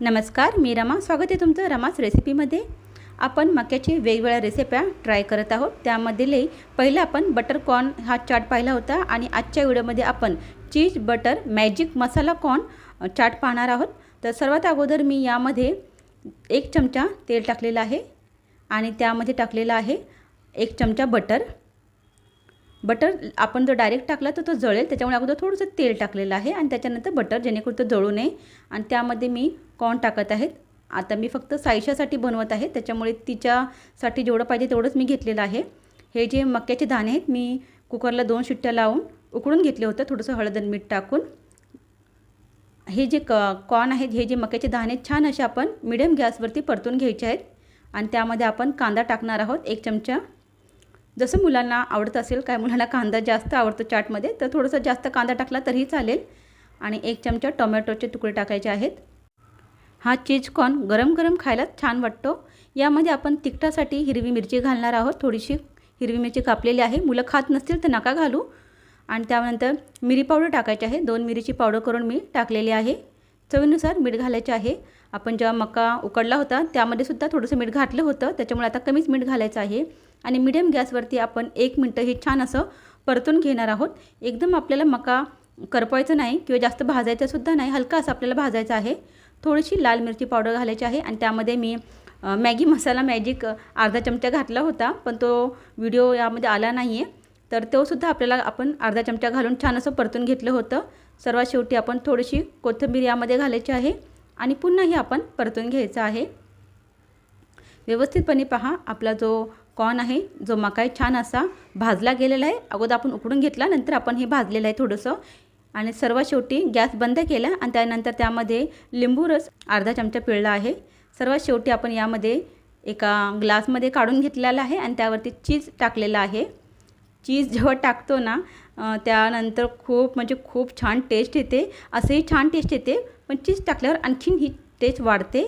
नमस्कार मी रमा. स्वागत आहे तुमचं रमाच रेसिपीमध्ये. आपण मक्याची वेगवेगळ्या रेसिप्या ट्राय करत आहोत. त्यामधले पहिलं आपण बटर कॉर्न हा चाट पाहिला होता आणि आजच्या व्हिडिओमध्ये आपण cheese butter magic masala corn chaat पाहणार आहोत. तर सर्वात अगोदर मी यामध्ये एक चमचा तेल टाकलेलं आहे आणि त्यामध्ये टाकलेलं आहे एक चमचा बटर बटर आपण जर डायरेक्ट टाकला तर तो जळेल त्याच्यामुळे अगोदर थोडंसं तेल टाकलेलं आहे आणि त्याच्यानंतर बटर जेणेकरून तो जळू नये. आणि त्यामध्ये मी कॉर्न टाकत आहेत. आता मी फक्त सायशासाठी बनवत आहे. त्याच्यामुळे तिच्यासाठी जेवढं पाहिजे तेवढंच मी घेतलेलं आहे. हे जे मक्याचे दाणे आहेत मी कुकरला दोन शिट्ट्या लावून उकळून घेतले होतं. थोडंसं हळद आणि मीठ टाकून. हे जे क कॉर्न आहेत हे जे मक्याचे दाणे छान असे आपण मिडियम गॅसवरती परतून घ्यायचे आहेत. आणि त्यामध्ये आपण कांदा टाकणार आहोत एक चमचा. जसं मुलांना आवडत असेल काय मुलांना कांदा जास्त आवडतो चाटमध्ये तर थोडंसं जास्त कांदा टाकला तरीही चालेल. आणि एक चमचा टोमॅटोचे तुकडे टाकायचे आहेत. हा चीज कॉर्न गरम गरम खायला छान वाटतो. यामध्ये आपण तिखटासाठी हिरवी मिरची घालणार आहोत. थोडीशी हिरवी मिरची कापलेली आहे. मुलं खात नसतील तर नका घालू. आणि त्यानंतर मिरी पावडर टाकायची आहे. दोन मिरीची पावडर करून मी टाकलेली आहे. चवीनुसार मीठ घालायचे आहे. आपण जेव्हा मका उकडला होता त्यामध्ये सुद्धा थोडंसं मीठ घातलं होतं. त्याच्यामुळे आता कमीच मीठ घालायचं आहे. आणि मिडियम गॅसवरती आपण एक मिनटं हे छान असं परतून घेणार आहोत. एकदम आपल्याला मका करपवायचं नाही किंवा जास्त भाजायचं सुद्धा नाही. हलका असं आपल्याला भाजायचं आहे. थोडीशी लाल मिरची पावडर घालायची आहे आणि त्यामध्ये मी मॅगी मसाला मॅजिक अर्धा चमचा घातला होता पण तो व्हिडिओ यामध्ये आला नाही आहे तर तोसुद्धा आपल्याला आपण अर्धा चमचा घालून छान असं परतून घेतलं होतं. सर्वात शेवटी आपण थोडीशी कोथिंबीर यामध्ये घालायची आहे आणि पुन्हाही आपण परतून घ्यायचं आहे. व्यवस्थितपणे पहा आपला जो कॉर्न आहे जो मकाई छान असा भाजला गेलेला आहे. अगोदर आपण उकडून घेतला नंतर आपण हे भाजलेलं आहे थोडंसं. आणि सर्व शेवटी गॅस बंद केला आणि त्यानंतर त्यामध्ये लिंबू रस अर्धा चमचा पिळला आहे. सर्वात शेवटी आपण यामध्ये एका ग्लासमध्ये काढून घेतलेला आहे आणि त्यावरती चीज टाकलेलं आहे. चीज जेव्हा टाकतो ना त्यानंतर खूप म्हणजे खूप छान टेस्ट येते. असंही छान टेस्ट येते पण चीज टाकल्यावर आणखीन ही टेस्ट वाढते.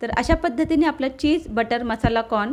तर अशा पद्धतीने आपला चीज बटर मसाला कॉर्न